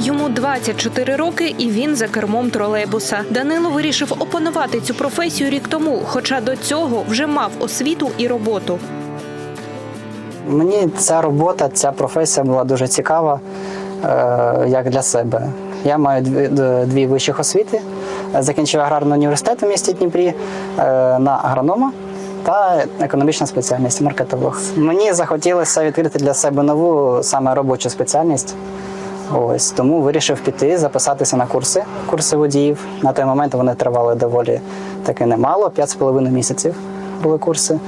24 роки, і він за кермом тролейбуса. Данило вирішив опанувати цю професію рік тому, хоча до цього вже мав освіту і роботу. Мені ця робота, ця професія була дуже цікава е, як для себе. Я маю дві, дві вищих освіти. Закінчив аграрний університет у місті Дніпрі е, на агронома та економічна спеціальність маркетолог. Мені захотілося відкрити для себе нову саме робочу спеціальність. Ось тому вирішив піти, записатися на курси, курси водіїв. На той момент вони тривали доволі таки немало, 5,5 місяців були курси.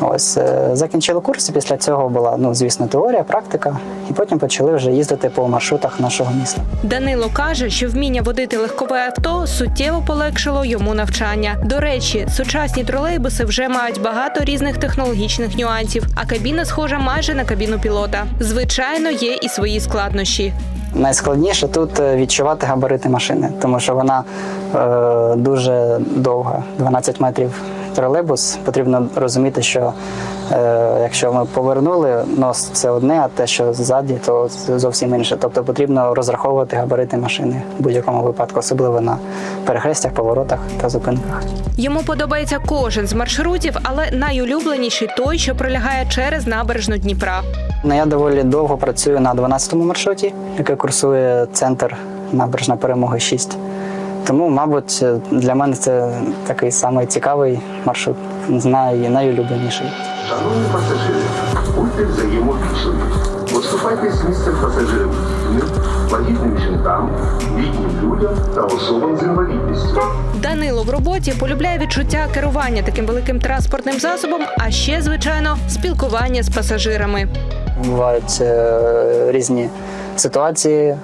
Ось е, закінчили курси. Після цього була ну звісно теорія, практика, і потім почали вже їздити по маршрутах нашого міста. Данило каже, що вміння водити легкове авто суттєво полегшило йому навчання. До речі, сучасні тролейбуси вже мають багато різних технологічних нюансів, а кабіна схожа майже на кабіну пілота. Звичайно, є і свої складнощі. Найскладніше тут е, відчувати габарити машини, тому що вона е, дуже довга, 12 метрів тролейбус. Потрібно розуміти, що е, якщо ми повернули нос, це одне, а те, що ззаді, то зовсім інше. Тобто потрібно розраховувати габарити машини в будь-якому випадку, особливо на перехрестях, поворотах та зупинках. Йому подобається кожен з маршрутів, але найулюбленіший той, що пролягає через набережну Дніпра. Ну, Я доволі довго працюю на 12-му маршруті, який курсує центр набережна перемоги 6. Тому, мабуть, для мене це такий самий цікавий маршрут, най, найулюбленіший. Шановні пасажири, будьте взаємовічливі. Поступайте з місцем пасажирів вагітним жінкам, літнім людям та особам з інвалідністю. Данило в роботі полюбляє відчуття керування таким великим транспортним засобом, а ще, звичайно, спілкування з пасажирами. Бувають е, різні ситуації,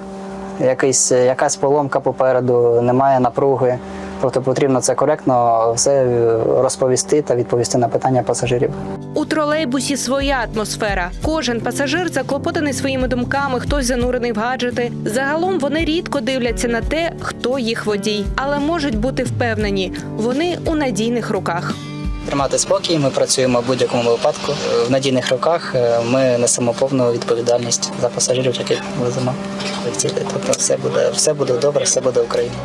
якийсь, якась поломка попереду, немає напруги. Тобто потрібно це коректно все розповісти та відповісти на питання пасажирів. У тролейбусі своя атмосфера. Кожен пасажир заклопотаний своїми думками, хтось занурений в гаджети. Загалом вони рідко дивляться на те, хто їх водій, але можуть бути впевнені, вони у надійних руках. Тримати спокій, ми працюємо в будь-якому випадку. В надійних руках е, ми несемо повну відповідальність за пасажирів, яких веземо. Тобто все буде, все буде добре, все буде Україна.